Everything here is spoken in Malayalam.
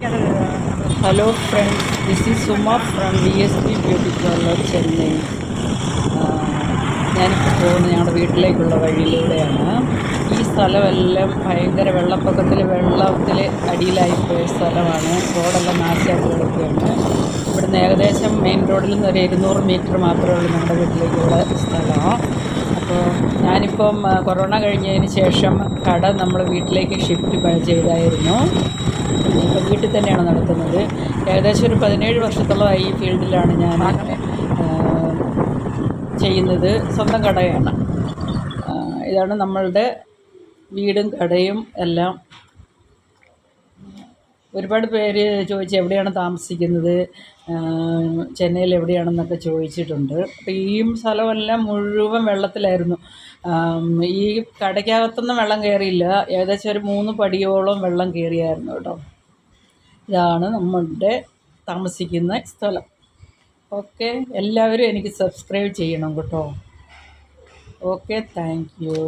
Hello friends this is Suma from B S P beauty parlour Chennai ഞാനിപ്പോൾ പോകുന്നത് ഞങ്ങളുടെ വീട്ടിലേക്കുള്ള വഴിയിലൂടെയാണ്. ഈ സ്ഥലമെല്ലാം ഭയങ്കര വെള്ളപ്പൊക്കത്തിൽ വെള്ളത്തിൽ അടിയിലായിപ്പോയ സ്ഥലമാണ്. റോഡെല്ലാം നാശമായിട്ട് കിടക്കുകയാണ്. ഇവിടുന്ന് ഏകദേശം മെയിൻ റോഡിൽ നിന്ന് ഒരു ഇരുന്നൂറ് മീറ്റർ മാത്രമേ ഉള്ളൂ ഞങ്ങളുടെ വീട്ടിലേക്കുള്ള സ്ഥലം. ഞാനിപ്പം കൊറോണ കഴിഞ്ഞതിന് ശേഷം കട നമ്മൾ വീട്ടിലേക്ക് ഷിഫ്റ്റ് ചെയ്തായിരുന്നു. ഇപ്പം വീട്ടിൽ തന്നെയാണ് നടത്തുന്നത്. ഏകദേശം ഒരു പതിനേഴ് വർഷത്തോളമായി ഈ ഫീൽഡിലാണ് ഞാൻ ചെയ്യുന്നത്. സ്വന്തം കടയാണ്. ഇതാണ് നമ്മളുടെ വീടും കടയും എല്ലാം. ഒരുപാട് പേര് ചോദിച്ച് എവിടെയാണ് താമസിക്കുന്നത് ചെന്നൈയിൽ എവിടെയാണെന്നൊക്കെ ചോദിച്ചിട്ടുണ്ട്. അപ്പോൾ ഈ സ്ഥലമെല്ലാം മുഴുവൻ വെള്ളത്തിലായിരുന്നു. ഈ കടയ്ക്കകത്തൊന്നും വെള്ളം കയറിയില്ല ഏകദേശം ഒരു മൂന്ന് പടിയോളം വെള്ളം കയറിയായിരുന്നു കേട്ടോ. ഇതാണ് നമ്മളുടെ താമസിക്കുന്ന സ്ഥലം. ഓക്കെ എല്ലാവരും എനിക്ക് സബ്സ്ക്രൈബ് ചെയ്യണം കേട്ടോ. Okay thank you.